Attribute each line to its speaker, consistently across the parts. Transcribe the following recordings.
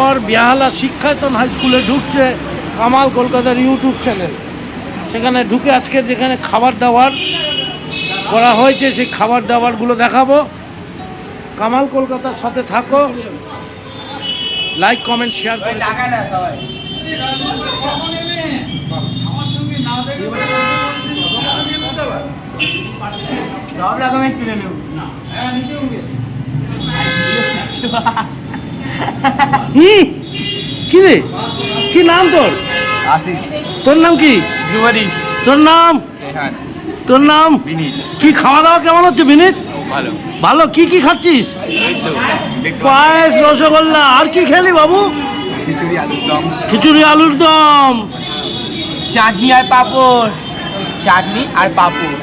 Speaker 1: পর বেহালা শিক্ষায়তন হাই স্কুলে ঢুকছে কামাল কলকাতার ইউটিউব চ্যানেল। সেখানে ঢুকে আজকে যেখানে খাবার দাবার করা হয়েছে, সেই খাবার দাবারগুলো দেখাবো। কামাল কলকাতার সাথে থাকো। লাইক কমেন্ট শেয়ার করে।
Speaker 2: সব রকমের কিনে নেব।
Speaker 1: হুম কি রে? কি নাম তোর?
Speaker 2: আসি
Speaker 1: তোর নাম কি?
Speaker 2: ধ্রুবদীশ
Speaker 1: তোর নাম? তোর নাম? কি খাওয়া দাওয়া কেমন হচ্ছে বিনীত?
Speaker 2: ভালো।
Speaker 1: ভালো কি কি খাচ্ছিস? পায়েস রসগোল্লা আর কি খেলি বাবু?
Speaker 2: খিচুড়ি আলুর দম।
Speaker 1: খিচুড়ি আলুর দম।
Speaker 2: চাটনি আর পাঁপড়। চাটনি আর পাঁপড়।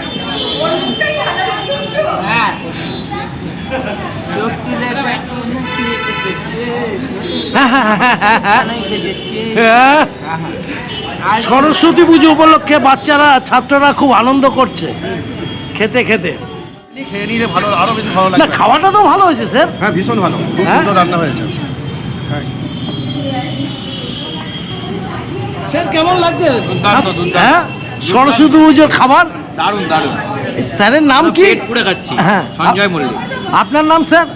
Speaker 1: সরস্বতী পুজো উপলক্ষে বাচ্চারা ছাত্ররা খুব আনন্দ করছে। খেতে খেতে।
Speaker 3: খেয়ে নিলে ভালো আরও বেশি ভালো
Speaker 1: না খাওয়াটা তো ভালো হয়েছে স্যার।
Speaker 3: হ্যাঁ ভীষণ ভালো। খুব
Speaker 1: হ্যাঁ?
Speaker 3: সুন্দর রান্না হয়েছে। হ্যাঁ।
Speaker 1: স্যার কেমন লাগছে। হ্যাঁ? সরস্বতী পুজোর খাবার?
Speaker 4: দারুণ দারুণ।
Speaker 1: স্যারের নাম কি?
Speaker 4: পুড়ে খাচ্ছি।
Speaker 1: হ্যাঁ।
Speaker 4: সঞ্জয় মল্লিক।
Speaker 1: আপনার নাম স্যার?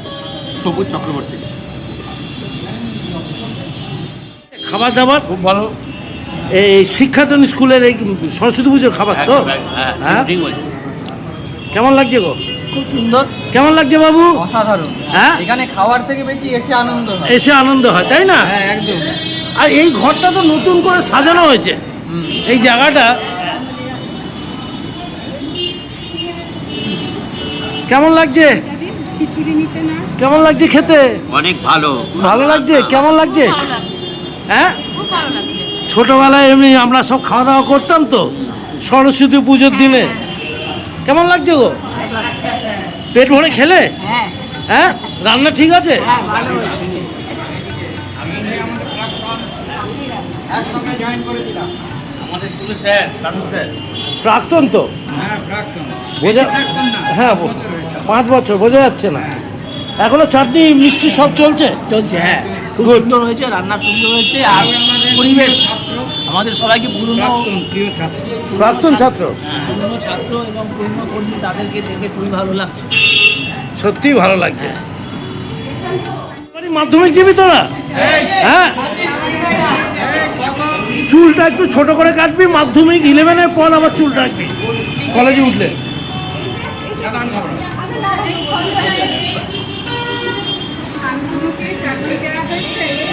Speaker 3: সবুজ চক্রবর্তী।
Speaker 1: খাবার দাবার
Speaker 4: খুব ভালো।
Speaker 1: এই শিক্ষাতন স্কুলের এই সরস্বতী পুজোর খাবার তো?
Speaker 4: হ্যাঁ
Speaker 1: হ্যাঁ?
Speaker 4: ঠিক বলছেন
Speaker 1: কেমন লাগছে গো?
Speaker 5: খুব সুন্দর।
Speaker 1: কেমন লাগছে বাবু?
Speaker 5: অসাধারণ।
Speaker 1: হ্যাঁ?
Speaker 5: এখানে খাওয়ার থেকে বেশি এসে আনন্দ হয়।
Speaker 1: এসে আনন্দ হয় তাই না?
Speaker 5: হ্যাঁ একদম।
Speaker 1: আর এই ঘরটা তো নতুন করে সাজানো হয়েছে। এই জায়গাটা কেমন লাগছে?
Speaker 6: খিচুড়ি নিতে না।
Speaker 1: কেমন লাগছে খেতে?
Speaker 4: অনেক ভালো।
Speaker 1: ভালো লাগছে? কেমন লাগছে। হ্যাঁ?
Speaker 6: খুব
Speaker 1: ছোটবেলায় এমনি আমরা সব খাওয়া দাওয়া করতাম তো সরস্বতী পুজোর দিনে। কেমন লাগছে গো? পেট ভরে খেলে?
Speaker 6: হ্যাঁ।
Speaker 1: হ্যাঁ? রান্না ঠিক আছে?
Speaker 6: হ্যাঁ
Speaker 1: প্রাক্তন তো? বোঝা হ্যাঁ পাঁচ বছর বোঝা যাচ্ছে না। এখনও চাটনি মিষ্টি সব চলছে?
Speaker 5: চলছে হ্যাঁ। খুব সুন্দর হয়েছে রান্না সুন্দর হয়েছে আর পরিবেশ আমাদের সবাইকে পুরনো
Speaker 1: প্রাক্তন ছাত্র।
Speaker 5: পুরনো ছাত্র এবং পুরনো কর্মী তাদেরকে দেখে খুবই ভালো লাগছে।
Speaker 1: সত্যিই ভালো লাগছে। মাধ্যমিক দিবি তোরা হ্যাঁ? চুলটা একটু ছোট করে কাটবি মাধ্যমিক ইলেভেনের পর আবার চুল রাখবি। কলেজে উঠলে।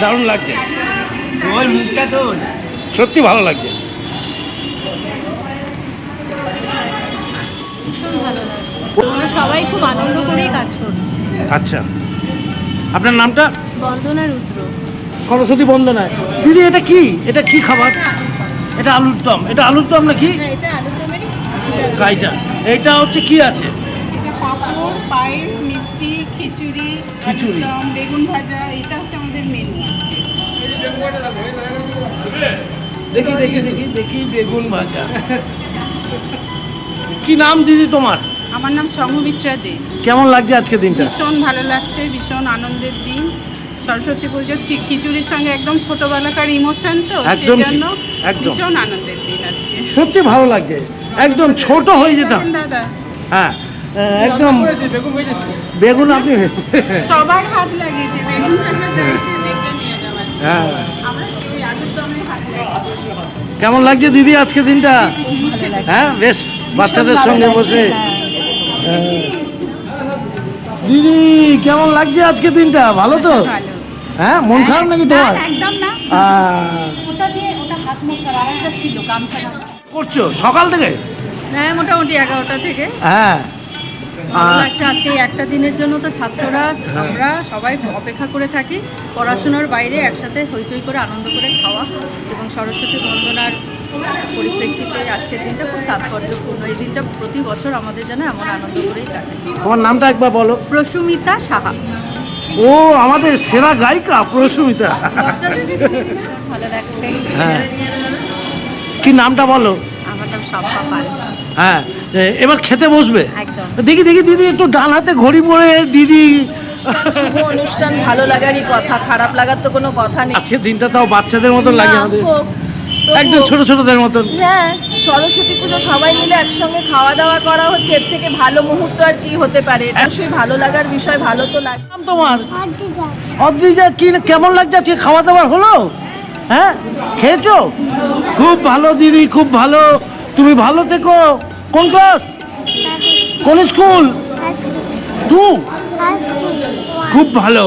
Speaker 1: দারুণ লাগছে।
Speaker 2: মুখটা তো।
Speaker 1: সত্যি ভালো লাগছে।
Speaker 6: সবাই খুব আনন্দ করেই কাজ করছি।
Speaker 1: আচ্ছা। আপনার নামটা?
Speaker 6: বন্দনা রুদ্র।
Speaker 1: সরস্বতী বন্দনায় দিদি এটা কি? এটা কি খাবার? এটা আলুর দম। এটা আলুর দম। নাকি?
Speaker 6: এটা আলু দমেরই
Speaker 1: হচ্ছে কি আছে?
Speaker 7: খিচুড়ি
Speaker 1: খিচুড়ি।
Speaker 7: দম, বেগুন ভাজা এটা হচ্ছে আমাদের মেনু আজকে।
Speaker 1: দেখি দেখি দেখি দেখি বেগুন ভাজা। কি নাম দিদি তোমার?
Speaker 7: আমার নাম সৌমিত্রা দে।
Speaker 1: কেমন লাগছে আজকে দিনটা?
Speaker 7: ভীষণ ভালো লাগছে ভীষণ আনন্দের দিন। সরস্বতী পুজো খিচুড়ির সঙ্গে একদম ছোটবেলাকার ইমোশন তো
Speaker 1: একদম
Speaker 7: সেজন্য ভীষণ আনন্দের দিন আজকে।
Speaker 1: সত্যি ভালো লাগছে একদম ছোট হয়ে যেতাম।
Speaker 7: দাদা।
Speaker 1: হ্যাঁ একদম। বেগুন আপনি ভেসে
Speaker 7: সবার হাত লাগিয়েছে বেগুন
Speaker 1: হ্যাঁ।
Speaker 7: লাগিয়েছি।
Speaker 1: কেমন লাগছে দিদি আজকে দিনটা? হ্যাঁ বেশ বাচ্চাদের সঙ্গে বসে। হ্যাঁ। দিদি কেমন লাগছে আজকে দিনটা? ভালো তো? হ্যাঁ মন খারাপ নাকি তোমার?
Speaker 6: ছিল গামছা
Speaker 1: করছ? সকাল থেকে?
Speaker 6: হ্যাঁ মোটামুটি এগারোটা থেকে।
Speaker 1: হ্যাঁ।
Speaker 6: লাগছে আজকে একটা দিনের জন্য তো ছাত্ররা আমরা সবাই অপেক্ষা করে থাকি পড়াশোনার বাইরে একসাথে হইচই করে আনন্দ করে খাওয়া এবং সরস্বতী বন্দনার পরিপ্রেক্ষিতে আজকের দিনটা খুব তাৎপর্যপূর্ণ। এই দিনটা প্রতি বছর আমাদের যেন এমন আনন্দ করেই থাকে
Speaker 1: তোমার নামটা একবার বলো।
Speaker 6: প্রসুমিতা সাহা।
Speaker 1: ও আমাদের সেরা গায়িকা প্রসুমিতা।
Speaker 6: ভালো লাগছে।
Speaker 1: হ্যাঁ। কি নামটা বলো? হ্যাঁ এবার খেতে বসবে? দেখি দেখি দিদি একটু ডান হাতে ঘড়ি পরে দিদি।
Speaker 6: অনুষ্ঠান ভালো লাগারই কথা খারাপ লাগার তো কোনো কথা নেই।
Speaker 1: আজকের দিনটা তাও বাচ্চাদের মতন লাগে আমাদের। একদম ছোট ছোটদের মতন।
Speaker 6: হ্যাঁ সরস্বতী পুজো সবাই মিলে একসঙ্গে খাওয়া দাওয়া করা হচ্ছে এর থেকে ভালো মুহূর্ত আর কি হতে পারে? অবশ্যই ভালো লাগার বিষয় ভালো তো লাগে
Speaker 1: নাম তোমার? অদ্রিজা। কি কেমন লাগছে আজকে খাওয়া দাওয়া হলো? হ্যাঁ খেয়েছো? খুব ভালো দিদি খুব ভালো। তুমি ভালো থেকো। কোন ক্লাস? কোন স্কুল? টু। খুব ভালো।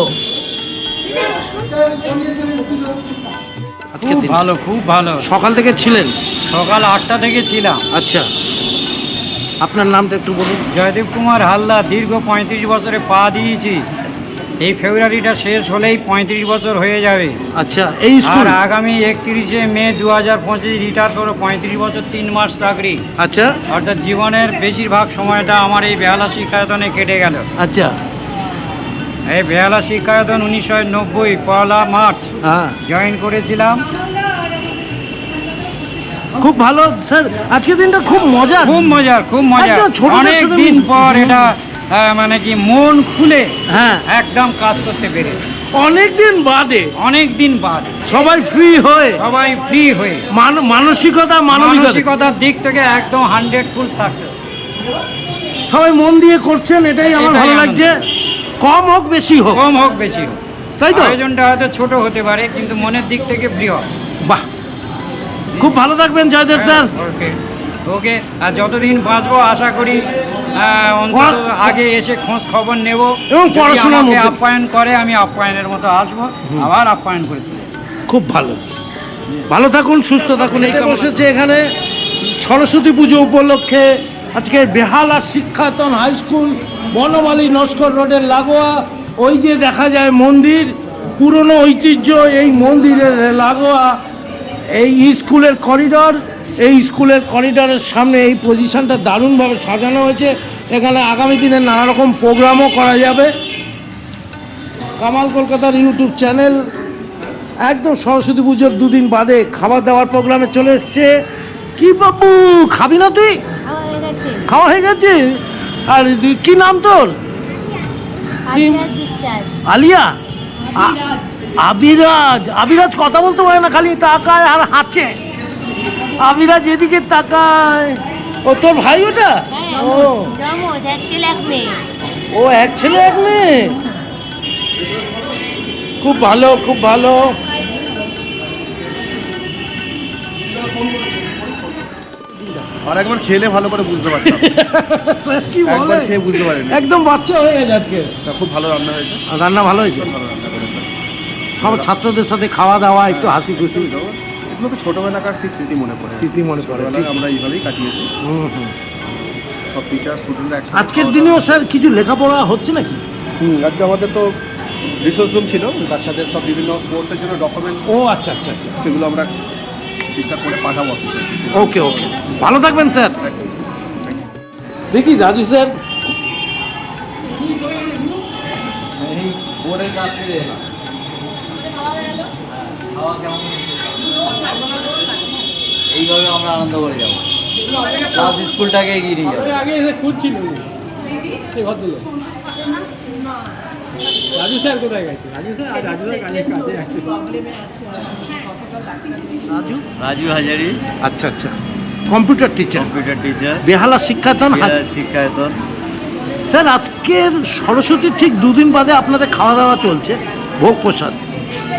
Speaker 1: আজকে
Speaker 2: খুব ভালো খুব ভালো।
Speaker 1: সকাল থেকে ছিলেন?
Speaker 2: সকাল আটটা থেকে ছিলাম।
Speaker 1: আচ্ছা। আপনার নামটা একটু বলুন।
Speaker 2: জয়দেব কুমার হালদার দীর্ঘ পঁয়ত্রিশ বছরে পা দিয়েছি। এই ফেব্রুয়ারিটা শেষ হলেই পঁয়ত্রিশ বছর হয়ে যাবে।
Speaker 1: আচ্ছা এই
Speaker 2: আর
Speaker 1: স্কুল
Speaker 2: আগামী একত্রিশে মে দু হাজার পঁচিশ রিটায়ার করে পঁয়ত্রিশ বছর তিন মাস চাকরি।
Speaker 1: আচ্ছা।
Speaker 2: অর্থাৎ জীবনের বেশিরভাগ সময়টা আমার এই বেহালা শিক্ষায়তনে কেটে গেল।
Speaker 1: আচ্ছা।
Speaker 2: এই বেহালা শিক্ষায়তন উনিশশো নব্বই পয়লা মার্চ।
Speaker 1: হ্যাঁ।
Speaker 2: জয়েন করেছিলাম।
Speaker 1: খুব ভালো স্যার। আজকের দিনটা খুব মজার।
Speaker 2: খুব মজার খুব মজার।
Speaker 1: ছোটদের
Speaker 2: অনেক দিন পর এটা মানে কি মন খুলে
Speaker 1: হ্যাঁ।
Speaker 2: একদম কাজ করতে পেরে।
Speaker 1: অনেক দিন বাদে
Speaker 2: অনেক দিন বাদ।
Speaker 1: সবাই ফ্রি হয়ে।
Speaker 2: সবাই ফ্রি হয়ে।
Speaker 1: মান- মানসিকতা
Speaker 2: মানসিকতার দিক থেকে একদম হান্ড্রেড ফুল সাকসেস
Speaker 1: সবাই মন দিয়ে করছেন এটাই আমার ভালো লাগছে। কম হোক বেশি হোক।
Speaker 2: কম হোক বেশি হোক।
Speaker 1: তাই তো?
Speaker 2: আয়োজনটা হয়তো ছোট হতে পারে কিন্তু মনের দিক থেকে বৃহৎ
Speaker 1: বাহ। খুব ভালো থাকবেন জয়দেব স্যার।
Speaker 2: ওকে ওকে আর যতদিন বাঁচবো আশা করি অন্তত আগে এসে খোঁজ খবর নেব।
Speaker 1: এবং পড়াশোনার মধ্যে-
Speaker 2: আপ্যায়ন করে আমি আপ্যায়নের মতো আসব। আবার আপ্যায়ন করে
Speaker 1: খুব ভালো। ভালো থাকুন সুস্থ থাকুন। এই বসেছে এখানে সরস্বতী পুজো উপলক্ষে আজকে বেহালা শিক্ষায়তন হাই স্কুল বনমালী নস্কর রোডের লাগোয়া। ওই যে দেখা যায় মন্দির পুরনো ঐতিহ্য এই মন্দিরের লাগোয়া এই স্কুলের করিডর। এই স্কুলের করিডরের সামনে এই পজিশনটা দারুণভাবে সাজানো হয়েছে। এখানে আগামী দিনে নানা রকম প্রোগ্রামও করা যাবে। কামাল কলকাতার ইউটিউব চ্যানেল একদম সরস্বতী পুজোর দুদিন বাদে খাবার দাবার প্রোগ্রামে চলে এসছে। কি বাবু খাবি না তুই? খাওয়া হয়ে গেছে। আর কি নাম তোর? আলিয়া? আবিরাজ। আবিরাজ। কথা বলতে পারে না খালি তাকায় আর হাঁচে আবিরাজ যেদিকে তাকায় ও তোর ভাই ওটা? ও।
Speaker 8: একটি লাগবে
Speaker 1: ও এক ছেলে এক মেয়ে? খুব ভালো খুব ভালো।
Speaker 3: আর একবার খেলে ভালো করে বুঝতে পারতাম।
Speaker 1: কি বলে?
Speaker 3: খেয়ে বুঝতে পারিনি।
Speaker 1: একদম বাচ্চা হয়ে গেছে আজকে।
Speaker 3: তা খুব ভালো রান্না হয়েছে।
Speaker 1: রান্না ভালো হয়েছে? সব ছাত্রদের সাথে খাওয়া দাওয়া একটু হাসি খুশি।
Speaker 3: এগুলো তো ছোটবেলাকার ঠিক স্মৃতি মনে পড়ে?
Speaker 1: স্মৃতি মনে পড়ে
Speaker 3: ছোটবেলায় আমরা এইভাবেই কাটিয়েছি।
Speaker 1: হুম, হুম।
Speaker 3: সব টিচার স্টুডেন্টরা একসাথে
Speaker 1: আজকের দিনেও স্যার কিছু লেখাপড়া হচ্ছে নাকি?
Speaker 3: হুম আজকে আমাদের তো রিসোর্স রুম ছিল বাচ্চাদের সব বিভিন্ন স্পোর্টসের জন্য ডকুমেন্ট
Speaker 1: ও আচ্ছা আচ্ছা আচ্ছা।
Speaker 3: সেগুলো আমরা ঠিকঠাক করে পাঠাবো অফিসে
Speaker 1: ওকে ওকে। ভালো থাকবেন স্যার। দেখি রাজু স্যার।
Speaker 4: এইভাবে আমরা আনন্দ করে যাব। ক্লাস স্কুলটাকে এগিয়ে নিয়ে যাব।
Speaker 5: আগে এসে খুঁজছিল রাজু স্যার কোথায় গেছে? রাজু স্যার রাজু স্যার কাজে কাজে আছে।
Speaker 1: রাজু?
Speaker 4: রাজু হাজারি।
Speaker 1: আচ্ছা আচ্ছা। Computer teacher
Speaker 4: computer teacher
Speaker 1: Behala Shikshayatan
Speaker 4: Shikshayatan.
Speaker 1: Sir আজকের সরস্বতীর ঠিক দুদিন বাদে আপনাদের খাওয়া দাওয়া চলছে। ভোগ প্রসাদ।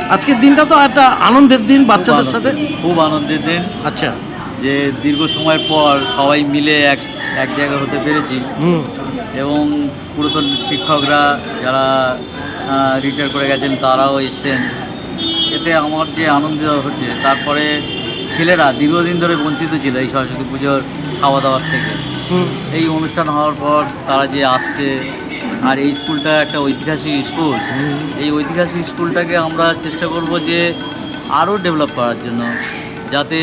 Speaker 1: আজকের দিনটা তো একটা আনন্দের দিন বাচ্চাদের সাথে।
Speaker 4: খুব আনন্দের দিন।
Speaker 1: আচ্ছা।
Speaker 4: যে দীর্ঘ সময় পর সবাই মিলে এক এক জায়গা হতে পেরেছি। এবং পুরাতন শিক্ষকরা যারা রিটায়ার করে গেছেন তারাও এসছেন। এতে আমার যে আনন্দ হচ্ছে তারপরে ছেলেরা দীর্ঘদিন ধরে বঞ্চিত ছিল এই সরস্বতী পুজোর খাওয়া দাওয়ার থেকে এই অনুষ্ঠান হওয়ার পর তারা যে আসছে আর এই স্কুলটা একটা ঐতিহাসিক স্কুল। এই ঐতিহাসিক স্কুলটাকে আমরা চেষ্টা করব যে আরও ডেভেলপ করার জন্য যাতে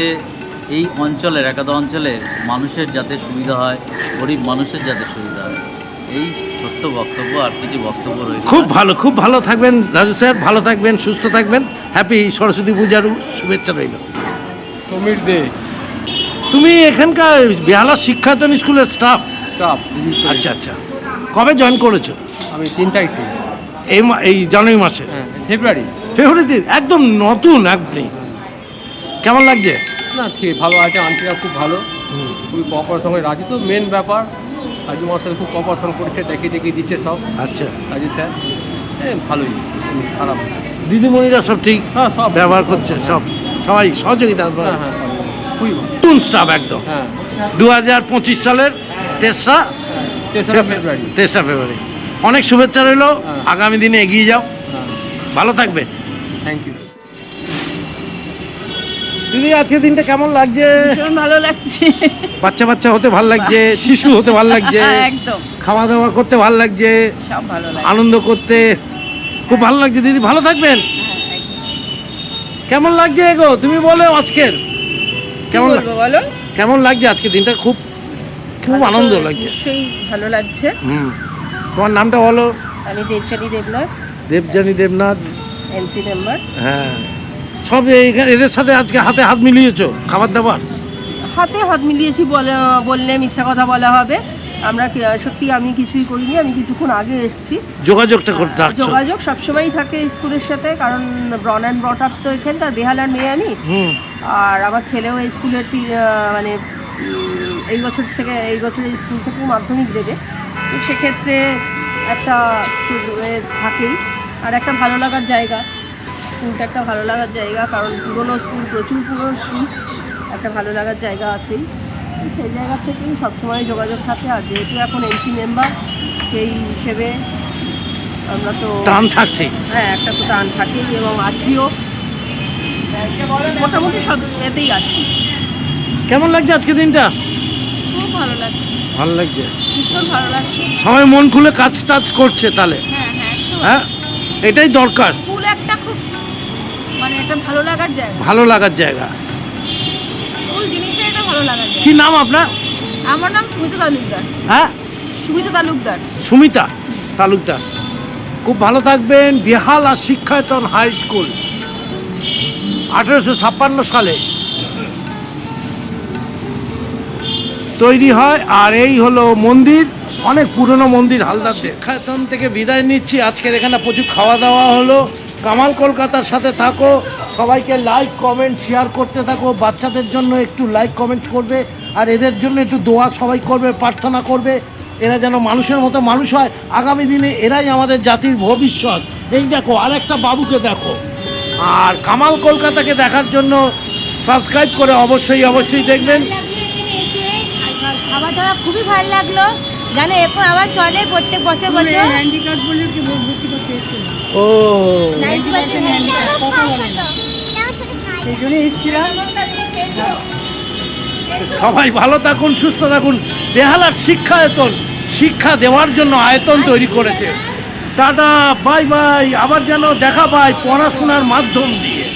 Speaker 4: এই অঞ্চলের একাদা অঞ্চলের মানুষের যাতে সুবিধা হয় গরিব মানুষের যাতে সুবিধা হয়। এই ছোট্ট বক্তব্য আর কিছু বক্তব্য রয়েছে
Speaker 1: খুব ভালো খুব ভালো থাকবেন রাজু স্যার ভালো থাকবেন সুস্থ থাকবেন। হ্যাপি সরস্বতী পূজার শুভেচ্ছা রইল।
Speaker 5: সমীর দে।
Speaker 1: তুমি এখানকার বেহালা শিক্ষায়তন স্কুলের স্টাফ
Speaker 5: স্টাফ
Speaker 1: আচ্ছা আচ্ছা। কবে জয়েন করেছ?
Speaker 5: আমি তিন তারিখ থেকে।
Speaker 1: এই এই জানুয়ারি মাসে?
Speaker 9: হ্যাঁ ফেব্রুয়ারি
Speaker 1: ফেব্রুয়ারিতে একদম নতুন আপনি কেমন লাগছে?
Speaker 9: না ঠিক ভালো আছে আন্টিরা খুব ভালো। খুবই কপারেশন করে রাজু। তো মেন ব্যাপার। রাজু আমার সাথে খুব কপারেশন করেছে দেখে দেখিয়ে দিচ্ছে সব।
Speaker 1: আচ্ছা।
Speaker 9: রাজু স্যার হ্যাঁ ভালোই খারাপ।
Speaker 1: দিদিমণিরা সব ঠিক?
Speaker 9: হ্যাঁ সব
Speaker 1: ব্যবহার করছে সব। সবাই সহযোগিতা
Speaker 9: হ্যাঁ হ্যাঁ খুবই
Speaker 1: নতুন স্টাফ একদম।
Speaker 9: হ্যাঁ।
Speaker 1: দু হাজার পঁচিশ সালের তেসরা
Speaker 9: তেসরা ফেব্রুয়ারি।
Speaker 1: তেসরা ফেব্রুয়ারি। অনেক শুভেচ্ছা রইল।
Speaker 9: হ্যাঁ।
Speaker 1: আগামী দিনে এগিয়ে যাও।
Speaker 9: হ্যাঁ।
Speaker 1: ভালো থাকবে।
Speaker 9: থ্যাংক ইউ
Speaker 1: দিদি আজকে দিনটা কেমন লাগছে?
Speaker 7: ভালো লাগছে।
Speaker 1: বাচ্চা বাচ্চা হতে ভালো লাগছে শিশু হতে ভালো লাগছে
Speaker 7: একদম।
Speaker 1: খাওয়া দাওয়া করতে ভালো লাগছে
Speaker 7: সব ভালো লাগে
Speaker 1: আনন্দ করতে খুব ভালো লাগছে। দিদি ভালো থাকবেন। কেমন লাগছে এগো তুমি বলো আজকের। কেমন
Speaker 7: বলো?
Speaker 1: কেমন লাগছে? আজকে দিনটা খুব খুব আনন্দ লাগছে।
Speaker 7: নিশ্চয়ই ভালো লাগছে।
Speaker 1: হুম। তোমার নামটা বলো?
Speaker 7: আমি দেবচানী দেবনাথ।
Speaker 1: দেবজানী দেবনাথ।
Speaker 7: NC member.
Speaker 1: হ্যাঁ। সব এইখানে এদের সাথে আজকে হাতে হাত মিলিয়েছো খাবার দাবার
Speaker 7: হাতে হাত মিলিয়েছি বলে বললে মিথ্যা কথা বলা হবে। আমরা সত্যি আমি কিছুই করিনি আমি কিছুক্ষণ আগে এসেছি।
Speaker 1: যোগাযোগটা করতে
Speaker 7: যোগাযোগ সবসময়ই থাকে স্কুলের সাথে কারণ ব্রন অ্যান্ড ব্রট আপ তো এখানকার বেহালার মেয়ে আমি। আর আমার ছেলেও স্কুলের মানে এই বছর থেকে এই বছর এই স্কুল থেকেই মাধ্যমিক দেবে। সেক্ষেত্রে একটা থাকেই। আর একটা ভালো লাগার জায়গা। স্কুলটা একটা ভালো লাগার জায়গা কারণ পুরনো স্কুল প্রচুর পুরনো স্কুল একটা ভালো লাগার জায়গা আছেই। সেই জায়গা থেকেই সবসময় যোগাযোগ থাকে। আর যেহেতু এখন এমসি মেম্বার সেই হিসেবে আমরা তো
Speaker 1: টান থাকছে।
Speaker 7: হ্যাঁ একটা তো টান থাকেই এবং আছিও। মোটামুটি সব এতেই আছি।
Speaker 1: কেমন লাগছে আজকে দিনটা?
Speaker 7: খুব ভালো লাগছে।
Speaker 1: ভালো লাগছে?
Speaker 7: ভীষণ ভালো লাগছে।
Speaker 1: সবাই মন খুলে কাজ টাজ করছে তাহলে?
Speaker 7: হ্যাঁ হ্যাঁ
Speaker 1: হ্যাঁ? এটাই দরকার।
Speaker 7: স্কুল একটা খুব মানে একটা ভালো লাগার জায়গা।
Speaker 1: ভালো লাগার জায়গা।
Speaker 7: স্কুল জিনিসে এটা ভালো লাগার জায়গা।
Speaker 1: কি নাম আপনার?
Speaker 7: আমার নাম সুমিতা তালুকদার।
Speaker 1: হ্যাঁ?
Speaker 7: সুমিতা তালুকদার।
Speaker 1: সুমিতা তালুকদার। খুব ভালো থাকবেন। বিহাল আর শিক্ষায়তন হাই স্কুল। আঠেরোশো ছাপ্পান্ন সালে। তৈরি হয়, আর এই হলো মন্দির, অনেক পুরনো মন্দির হালদার শিক্ষায়তন থেকে বিদায় নিচ্ছি। আজকের এখানে প্রচুর খাওয়া দাওয়া হলো। কামাল কলকাতার সাথে থাকো। সবাইকে লাইক কমেন্ট শেয়ার করতে থাকো। বাচ্চাদের জন্য একটু লাইক কমেন্ট করবে। আর এদের জন্য একটু দোয়া সবাই করবে, প্রার্থনা করবে। এরা যেন মানুষের মতো মানুষ হয়। আগামী দিনে এরাই আমাদের জাতির ভবিষ্যৎ। এই দেখো আর একটা বাবুকে দেখো। আর কামাল কলকাতাকে দেখার জন্য সাবস্ক্রাইব করে অবশ্যই অবশ্যই দেখবেন।
Speaker 8: খাওয়া দাওয়া খুবই ভালো লাগল। জানো এখন আবার চলে প্রত্যেক বছর বছর।
Speaker 6: হ্যান্ডিক্যাপ বলে কি ভর্তি করতে এসেছিল
Speaker 1: ও।
Speaker 6: সেই জন্য এসেছিলাম।
Speaker 1: সবাই ভালো থাকুন সুস্থ থাকুন। বেহালার শিক্ষা শিক্ষায়তন শিক্ষা দেওয়ার জন্য আয়তন তৈরি করেছে। Tata bye bye. আবার যেন দেখা পায় পড়াশোনার মাধ্যম দিয়ে।